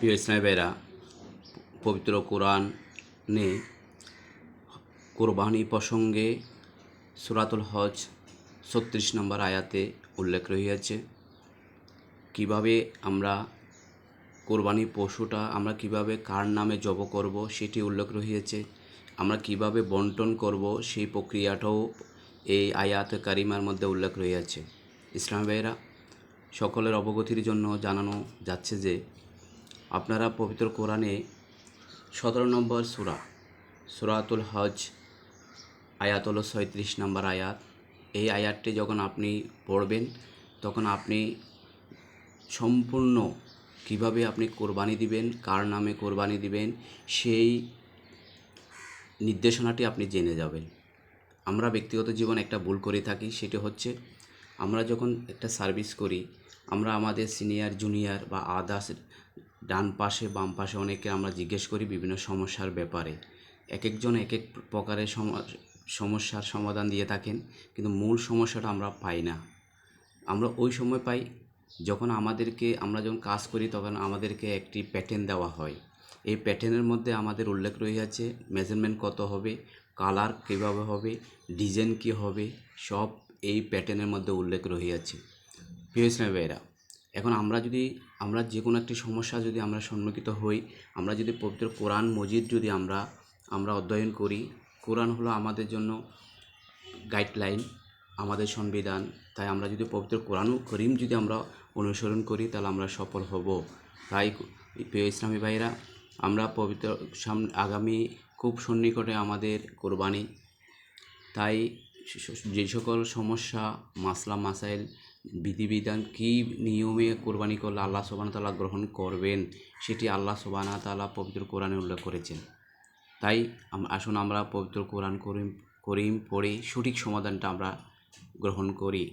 প্রিয় ইসলামী ভাইরা পবিত্র কোরআনে কোরবানি প্রসঙ্গে সুরাতুল হজ ছত্রিশ নম্বর আয়াতে উল্লেখ রহিয়াছে। কীভাবে আমরা কোরবানি পশুটা আমরা কীভাবে কার নামে জব করব সেটি উল্লেখ রহিয়েছে। আমরা কীভাবে বন্টন করব সেই প্রক্রিয়াটাও এই আয়াত কারিমার মধ্যে উল্লেখ রহিয়াছে। ইসলাম ভাইরা সকলের অবগতির জন্য জানানো যাচ্ছে যে আপনারা পবিত্র কোরআনে সতেরো নম্বর সুরা, সুরাতুল হজ আয়াত হলো ছয়ত্রিশ নম্বর আয়াত। এই আয়াতটি যখন আপনি পড়বেন, তখন আপনি সম্পূর্ণ কীভাবে আপনি কোরবানি দিবেন, কার নামে কোরবানি দিবেন, সেই নির্দেশনাটি আপনি জেনে যাবেন। আমরা ব্যক্তিগত জীবন একটা ভুল করে থাকি, সেটি হচ্ছে আমরা যখন একটা সার্ভিস করি, আমরা আমাদের সিনিয়র, জুনিয়র বা আদার্স ডান পাশে, বাম পাশে অনেকে আমরা জিজ্ঞেস করি বিভিন্ন সমস্যার ব্যাপারে। এক একজন এক এক প্রকারের সম- সমস্যার সমাধান দিয়ে থাকেন, কিন্তু মূল সমস্যাটা আমরা পাই না। আমরা ওই সময় পাই যখন আমাদেরকে, আমরা যখন কাজ করি তখন আমাদেরকে একটি প্যাটার্ন দেওয়া হয়। এই প্যাটার্নের মধ্যে আমাদের উল্লেখ রয়ে রয়েছে মেজারমেন্ট কত হবে কালার কীভাবে হবে ডিজাইন কী হবে, সব এই প্যাটার্নের মধ্যে উল্লেখ রহিয়াছে। প্রিয় ইসলামী ভাইরা এখন আমরা যদি, আমরা যে কোনো একটি সমস্যা যদি আমরা সম্মুখিত হই, আমরা যদি পবিত্র কোরআন মজিদ যদি আমরা আমরা অধ্যয়ন করি, কোরআন হলো আমাদের জন্য গাইডলাইন আমাদের সংবিধান। তাই আমরা যদি পবিত্র কোরআন করিম যদি আমরা অনুসরণ করি, তাহলে আমরা সফল হব। তাই প্রিয় ইসলামী ভাইরা আমরা পবিত্র সামনে আগামী খুব সন্নিকটে আমাদের কোরবানি। তাই যে সকল সমস্যা, মাসলা, মাসাইল বিধিবিধান কী নিয়মে কোরবানি করলে আল্লাহ সোবানা তালা গ্রহণ করবেন, সেটি আল্লাহ সোবানা তালা পবিত্র কোরআনে উল্লেখ করেছেন। তাই আসুন আমরা পবিত্র কোরআন করিম করিম পড়ে সঠিক সমাধানটা আমরা গ্রহণ করি।